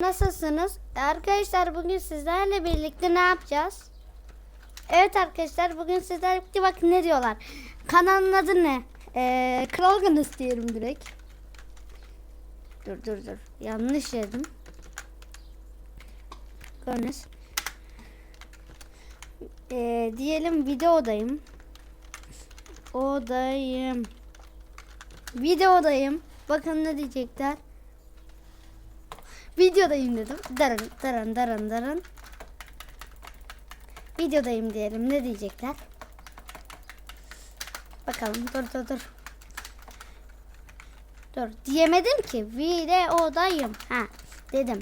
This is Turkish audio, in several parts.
Nasılsınız? Arkadaşlar bugün sizlerle birlikte ne yapacağız? Evet arkadaşlar bugün sizlerle birlikte bakın ne diyorlar. Kanalın adı ne? Ee, Kral Ganız diyelim direkt. Dur dur dur. Yanlış dedim. Ganız. Ee, diyelim videodayım. Odayım. Videodayım. Bakın ne diyecekler. Videodayım dedim. Darın darın darın darın. Videodayım diyelim. Ne diyecekler? Bakalım. Dur dur dur. Dur. Diyemedim ki. Videodayım. Ha. Dedim.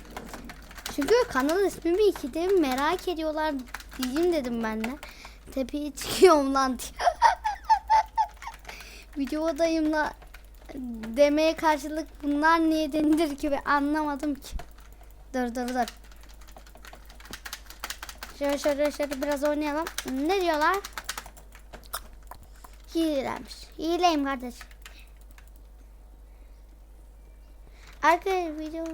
Çünkü kanal ismimi iki de merak ediyorlar diyeyim dedim ben de. Tepeye çıkıyorum lan diye. Videodayım demeye karşılık bunlar niye denilir ki ben anlamadım ki. Dur dur dur. Şöyle şöyle şöyle biraz oynayalım. Ne diyorlar? Hilelenmiş. Hileyim kardeş. Arkadaşlar video...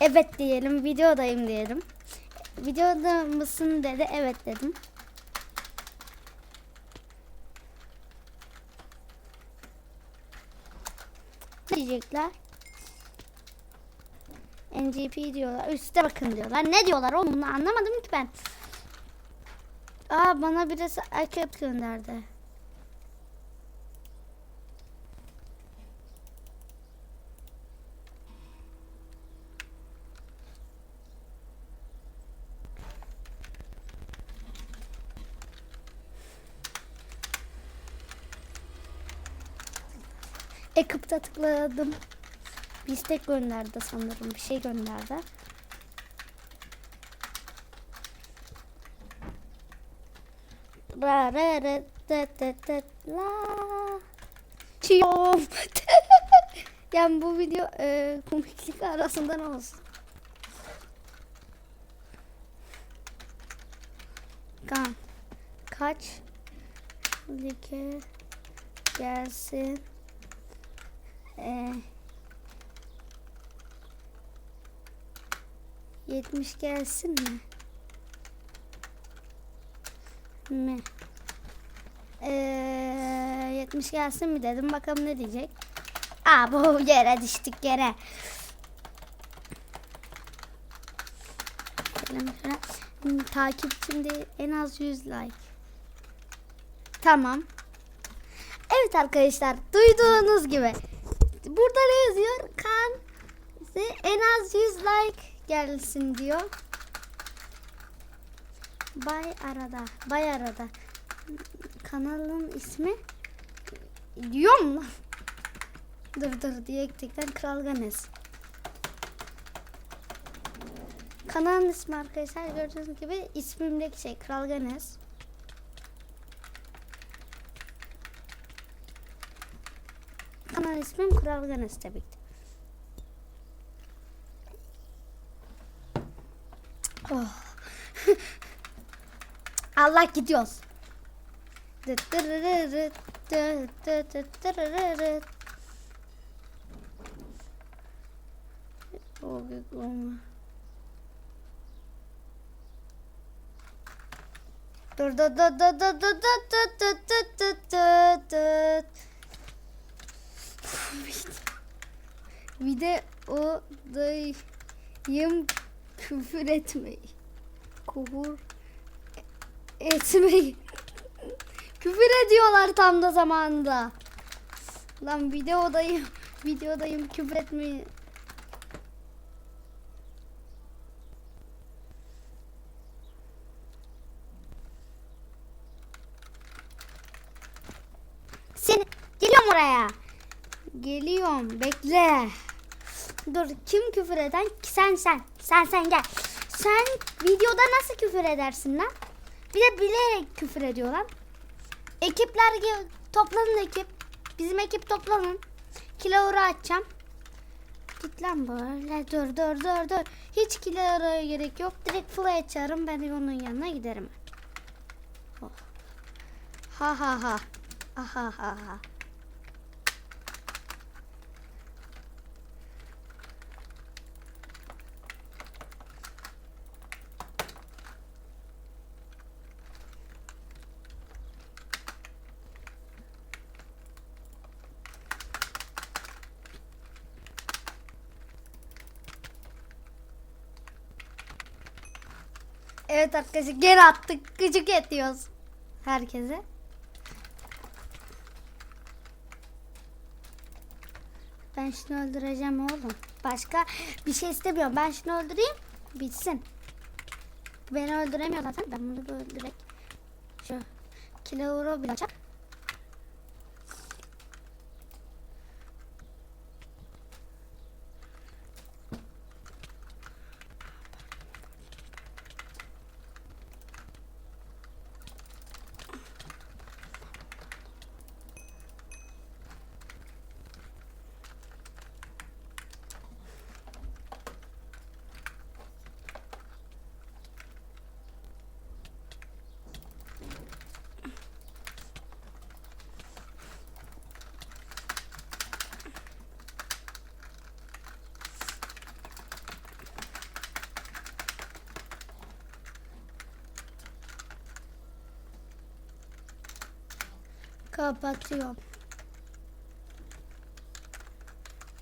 Evet diyelim. Videodayım diyelim. Videoda mısın dedi. Evet dedim. Diyecekler? NGP diyorlar. Üste bakın diyorlar. Ne diyorlar oğlum bunu anlamadım ki ben. Aa bana birisi akıp gönderdi. Ekip'te tıkladım. Bir istek gönderdi sanırım. Bir şey gönderdi. Ra ra ra da da da la. Çiğom. yani bu video e, komiklik arasından olsun. Kan. Kaç like gelsin. Ee, 70 gelsin mi? Mi? Ee, 70 gelsin mi dedim. Bakalım ne diyecek. Aa bu yere düştük yere. Hmm, Takipçimde en az 100 like. Tamam. Evet arkadaşlar duyduğunuz gibi burada ne yazıyor? Kan en az 100 like gelsin diyor. Bay arada. Bay arada. Kanalın ismi diyor mu? dur dur diyektikten Kral Ganes. Kanalın ismi arkadaşlar gördüğünüz gibi ismimdeki şey Kral Ganes. Kanal ismim Kral Ganes tabii ki. Oh. Allah gidiyoruz. Dur dur dur dur dur dur dur dur dur dur dur dur. Bir de o dayım küfür etmeyi. Kuhur etmeyi. küfür ediyorlar tam da zamanında. Lan videodayım. Videodayım küfür etmeyi. Seni geliyorum oraya. Geliyorum bekle. Dur kim küfür eden? Sen sen. Sen sen gel. Sen videoda nasıl küfür edersin lan? Bir de bilerek küfür ediyorlar. Ekipler gel- toplanın ekip. Bizim ekip toplanın. Kilavuru açacağım. Git lan böyle. Dur dur dur dur. Hiç kilavuraya gerek yok. Direkt fly açarım. Ben onun yanına giderim. Oh. Ha ha ha. Ah, ha ha ha. Evet arkadaşlar geri attık. Gıcık ediyoruz. Herkese. Ben şunu öldüreceğim oğlum. Başka bir şey istemiyorum. Ben şunu öldüreyim. Bitsin. Beni öldüremiyor zaten. Ben bunu direkt şu kilo bir açar. Kapatıyorum.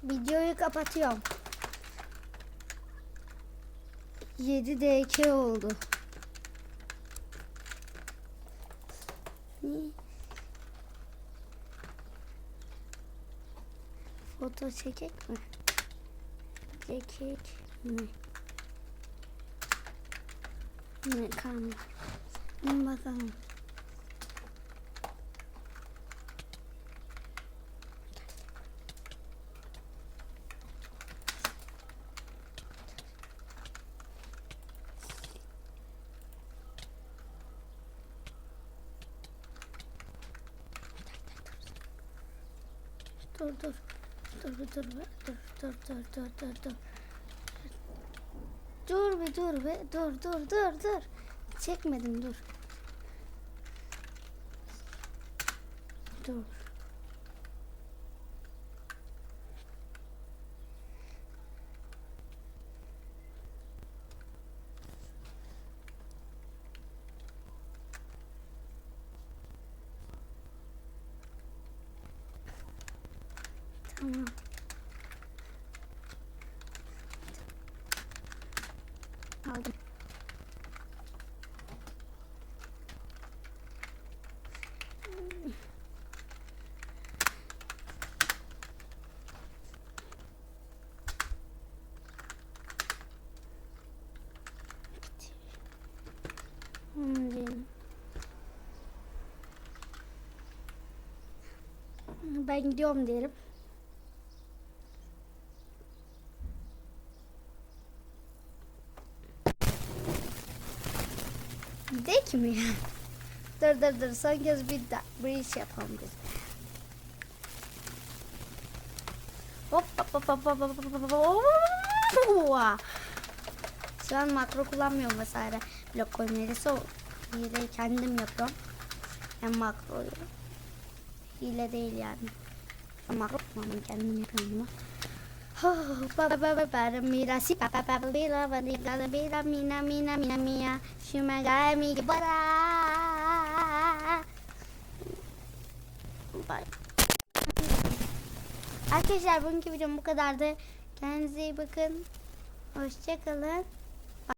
Videoyu kapatıyorum. 7 DK oldu. Foto çekek mi? Çekek mi? Ne kalmış? Bakalım. Dur dur. Dur bir dur be. Dur dur dur dur dur dur. Dur bir dur be. Dur dur dur dur. Çekmedim dur. Dur. Tamam. Aldım. Şimdi ben gidiyorum derim. Dek mi? dur dur dur son kez bir, da, bir iş yapalım biz. Hop hop hop hop hop hop hop hop Şu an makro kullanmıyorum vesaire. Blok koymayı o. Hileyi kendim yapıyorum. Yani makro. Hile değil yani. Makro kullanmam kendim yapıyorum bunu. Mira si papá papá mira mira mira mira mira mira mira Shumagami mi gebara Arkadaşlar bugünkü videom bu kadardı. Kendinize iyi bakın. Hoşçakalın.